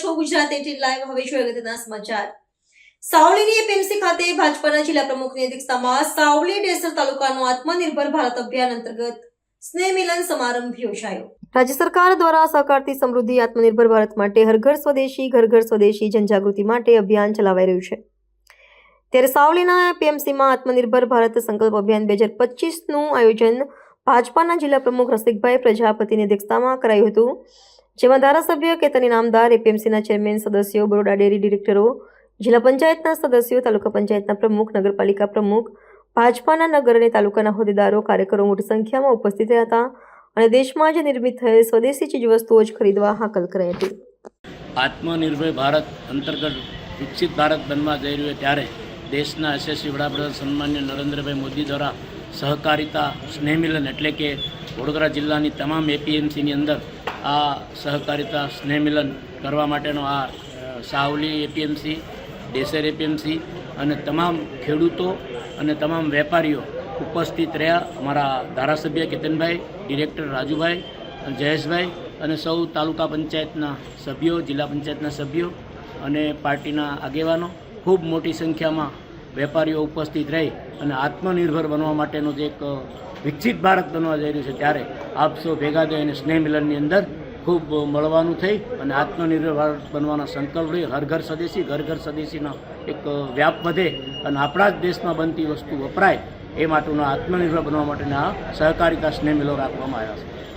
છો Gujarat eighteen live હવે જોઈએ સમાચાર? સાવલીની એપીએમસી ખાતે ભાજપાના જિલ્લા પ્રમુખની અધ્યક્ષતામાં સાવલી ડેસર તાલુકાનો આત્મનિર્ભર ભારત અભિયાન અંતર્ગત રાજ્ય સરકાર દ્વારા સહકારથી સમૃદ્ધિ, આત્મનિર્ભર ભારત માટે હરઘર સ્વદેશી ઘર ઘર સ્વદેશી જનજાગૃતિ માટે અભિયાન ચલાવાઈ રહ્યું છે. ત્યારે સાવલીના પીએમસીમાં આત્મનિર્ભર ભારત સંકલ્પ અભિયાન બે હજાર પચીસનું આયોજન ભાજપાના જિલ્લા પ્રમુખ રસિકભાઈ પ્રજાપતિની અધ્યક્ષતામાં કરાયું હતું. જેમાં ધારાસભ્ય કેતન નામદાર, એપીએમસીના ચેરમેન સદસ્યો, બરોડા ડેરી ડિરેક્ટરો, જિલ્લા પંચાયતના સદસ્યો, તાલુકા પંચાયતના પ્રમુખ, નગરપાલિકા પ્રમુખ, ભાજપાના નગર અને તાલુકાના હોદ્દેદારો, કાર્યકરો મોટી સંખ્યામાં ઉપસ્થિત રહ્યા હતા અને દેશમાં જ નિર્મિત થયેલ સ્વદેશી ચીજવસ્તુઓ જ ખરીદવા હાકલ કરાઈ હતી. આત્મનિર્ભર ભારત અંતર્ગત વિકસિત ભારત બનવા જઈ રહ્યું ત્યારે દેશના યશસ્વી વડાપ્રધાન સન્માન્ય નરેન્દ્રભાઈ મોદી દ્વારા સહકારિતા, સ્નેહમિલન એટલે કે વડોદરા જિલ્લાની તમામ એપીએમસીની અંદર આ સહકારિતા સ્નેહમિલન કરવા માટેનો આ સાવલી એપીએમસી ડેસેર એપીએમસી અને તમામ ખેડૂતો અને તમામ વેપારીઓ ઉપસ્થિત રહ્યા અમારા ધારાસભ્ય કેતનભાઈ, ડિરેક્ટર રાજુભાઈ, જયેશભાઈ અને સૌ તાલુકા પંચાયતના સભ્યો, જિલ્લા પંચાયતના સભ્યો અને પાર્ટીના આગેવાનો ખૂબ મોટી સંખ્યામાં વેપારીઓ ઉપસ્થિત રહી અને આત્મનિર્ભર બનવા માટેનું જે એક વિકસિત ભારત બનવા જઈ રહ્યું છે, ત્યારે આપ ભેગા થઈ અને સ્નેહ મિલનની અંદર ખૂબ મળવાનું થઈ અને આત્મનિર્ભર ભારત બનવાનો સંકલ્પ રહી હર ઘર સ્વદેશી, ઘર ઘર સ્વદેશીનો એક વ્યાપ વધે અને આપણા જ દેશમાં બનતી વસ્તુ વપરાય એ માટેનો આત્મનિર્ભર બનવા માટેના સહકારિતા સ્નેહ મિલો રાખવામાં આવ્યા છે.